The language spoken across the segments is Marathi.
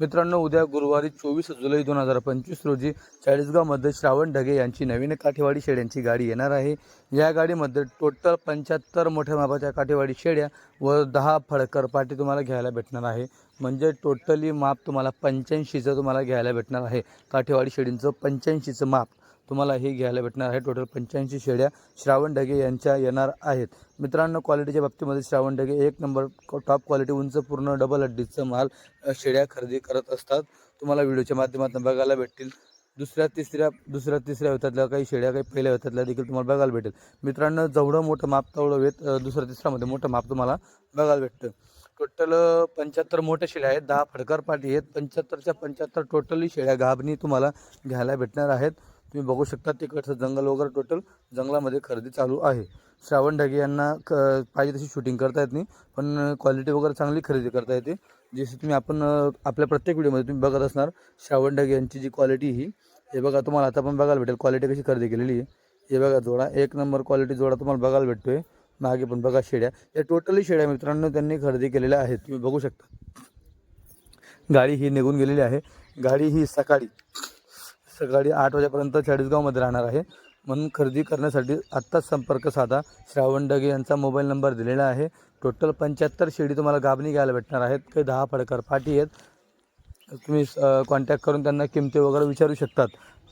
मित्रांनो उद्या गुरुवारी चोवीस जुलै दोन हजार पंचवीस रोजी चाळीसगावमध्ये श्रावण ढगे यांची नवीन काठेवाडी शेड्यांची गाडी येणार आहे. या गाडीमध्ये टोटल पंच्याहत्तर मोठ्या मापाच्या काठेवाडी शेड्या व दहा फडकर पाटी तुम्हाला घ्यायला भेटणार आहे. म्हणजे टोटली माप तुम्हाला पंच्याऐंशीचं तुम्हाला घ्यायला भेटणार आहे. काठेवाडी शेडींचं पंच्याऐंशीचं माप तुम्हाला हे घ्यायला भेटणार आहे. टोटल पंच्याऐंशी शेड्या श्रावण ढगे यांच्या येणार आहेत. मित्रांनो क्वालिटीच्या बाबतीमध्ये श्रावण ढगे एक नंबर टॉप क्वालिटी उंच पूर्ण डबल हड्डीचं माल शेड्या खरेदी खरेदी करत असतात. तुम्हाला व्हिडिओच्या माध्यमातून बघायला भेटतील. दुसऱ्या तिसऱ्या दुसऱ्या तिसऱ्या होत्यातल्या काही शेळ्या काही पहिल्या होत्यातल्या देखील तुम्हाला बघायला भेटेल. मित्रांनो जेवढं मोठं माप तेवढं वेत दुसऱ्या तिसऱ्यामध्ये मोठं माप तुम्हाला बघायला भेटतं. टोटल पंच्याहत्तर मोठ्या शेळ्या आहेत. दहा फडकर पाटी आहेत. पंच्याहत्तरच्या पंच्याहत्तर टोटली शेळ्या गाभणी तुम्हाला घ्यायला भेटणार आहेत. तुम्ही बघू शकता तिकडचं जंगल वगैरे टोटल जंगलामध्ये खरेदी चालू आहे. श्रावण ढगे यांना क पाहिजे तशी शूटिंग करता येत नाही. पण क्वालिटी वगैरे चांगली खरेदी करता येते. जसे तुम्ही आपण आपल्या प्रत्येक व्हिडिओमध्ये तुम्ही बघत असणार श्रावण ढगे यांची जी क्वालिटी ही हे बघा तुम्हाला आता पण बघायला भेटेल. क्वालिटी कशी खरेदी केलेली आहे. हे बघा जोडा एक नंबर क्वालिटी जोडा तुम्हाला बघायला भेटतोय. मागे पण बघा शेड्या. या टोटली शेड्या मित्रांनो त्यांनी खरेदी केलेल्या आहेत. तुम्ही बघू शकता. गाडी ही निघून गेलेली आहे. गाडी ही सकाळी सकाळी आठ वाजेपर्यंत चाळीसगावमध्ये राहणार आहे. म्हणून खरेदी करण्यासाठी आत्ताच संपर्क साधा. श्रावण डगे यांचा मोबाईल नंबर दिलेला आहे. टोटल पंच्याहत्तर शेळी तुम्हाला गाबणी घ्यायला भेटणार आहेत. काही दहा फडकर पाटी आहेत. तुम्ही कॉन्टॅक्ट करून त्यांना किमती वगैरे विचारू शकतात.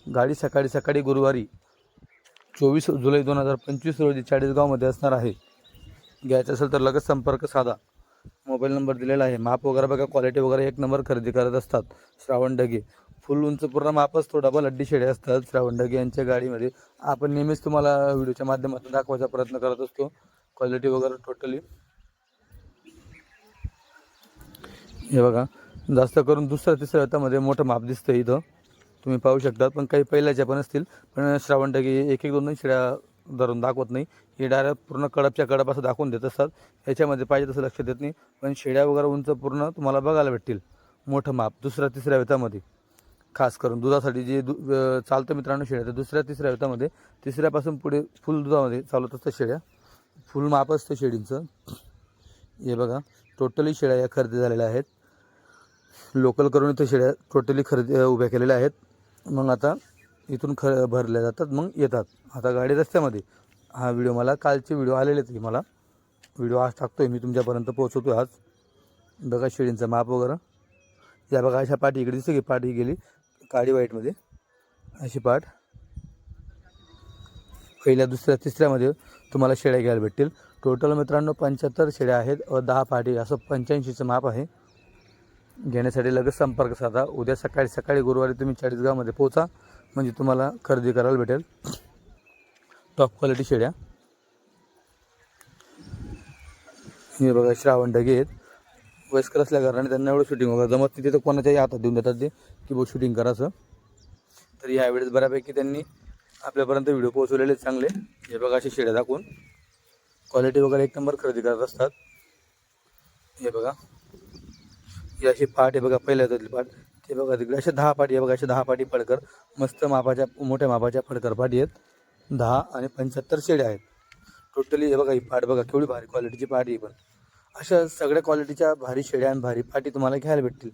गाडी सकाळी सकाळी गुरुवारी चोवीस जुलै दोन हजार पंचवीस रोजी चाळीसगावमध्ये असणार आहे. घ्यायचं असेल तर लगेच संपर्क साधा. मोबाईल नंबर दिलेला आहे. माप वगैरे बघा. क्वालिटी वगैरे एक नंबर खरेदी करत असतात. श्रावण डगे. फुल उंच पूर्ण मापच तो डबल अड्डी शेडे असतात. श्रावण डगे यांच्या गाडीमध्ये. आपण नेहमीच तुम्हाला व्हिडिओच्या माध्यमातून दाखवायचा प्रयत्न करत असतो. क्वालिटी वगैरे टोटली हे बघा जास्त करून दुसऱ्या तिसऱ्या हातामध्ये मोठं माप दिसतं इथं. तुम्ही पाहू शकता पण काही पहिल्याच्या पण असतील. पण श्रावण एक एक दोन दोन धरून दाखवत नाही. हे डायरेक्ट पूर्ण कडपच्या कडप असं दाखवून देत असतात. याच्यामध्ये पाहिजे तसं लक्ष देत नाही. पण शेड्या वगैरे उंच पूर्ण तुम्हाला बघायला भेटतील. मोठं माप दुसऱ्या तिसऱ्या वेतामध्ये खास करून दुधासाठी जे दु चालतं मित्रांनो शेळ्या तर दुसऱ्या तिसऱ्या वेतामध्ये तिसऱ्यापासून पुढे फुल दुधामध्ये चालत असतं शेळ्या. फुल माप असतं शेळींचं. हे बघा टोटली शेळ्या या खरेदी झालेल्या आहेत. लोकल करून इथं शेळ्या टोटली खरेदी उभ्या केलेल्या आहेत. मग आता इथून ख भरल्या जातात मग येतात. आता गाडी रस्त्यामध्ये. हा व्हिडिओ मला कालचे व्हिडिओ आलेले आहेत मला. व्हिडिओ आज टाकतो आहे मी तुमच्यापर्यंत पोहोचवतो आज. बघा शेळींचं माप वगैरे. या बघा अशा पाठी इकडे दिसते की पाठी गेली. काळी व्हाईटमध्ये. अशी पाठ. पहिल्या दुसऱ्या तिसऱ्यामध्ये तुम्हाला शेळ्या घ्यायला भेटतील. टोटल मित्रांनो पंच्याहत्तर शेळ्या आहेत व दहा पाठी. असं पंच्याऐंशीचं माप आहे. घेण्यासाठी लगेच संपर्क साधा. उद्या सकाळी सकाळी गुरुवारी तुम्ही चाळीसगावमध्ये पोहोचा. म्हणजे तुम्हाला खरेदी करायला भेटेल. टॉप क्वालिटी शेळ्या. हे बघा श्रावण ढगे आहेत. वयस्कर असल्या कारणाने त्यांना एवढं शूटिंग वगैरे जमत नाही. तिथं कोणाच्याही हातात देऊन देतात ते. की बो शूटिंग करायचं तर यावेळेस बऱ्यापैकी त्यांनी आपल्यापर्यंत व्हिडिओ पोहोचवलेले चांगले. हे बघा असे शेड्या दाखवून. क्वालिटी वगैरे एक नंबर खरेदी करत असतात. हे बघा. ही अशी पाट हे बघा पहिल्या हातातली पाट ते बघा तिकडे. असे दहा पाटी आहे बघा असे दहा पाटी फडकर मस्त मापाच्या मोठ्या मापाच्या फडकर पाटी आहेत. दहा आणि पंच्याहत्तर शेड्या आहेत. टोटली हे बघा ही पाट बघा केवढी भारी क्वालिटीची पाट आहे पण. अशा सगळ्या क्वालिटीच्या भारी शेड्या आणि भारी पाठी तुम्हाला घ्यायला भेटतील.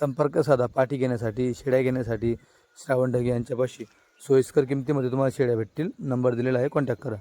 संपर्क साधा पाठी घेण्यासाठी शेड्या घेण्यासाठी श्रावण ढगे यांच्यापाशी. सोयीस्कर किमतीमध्ये तुम्हाला शेड्या भेटतील. नंबर दिलेला आहे कॉन्टॅक्ट करा.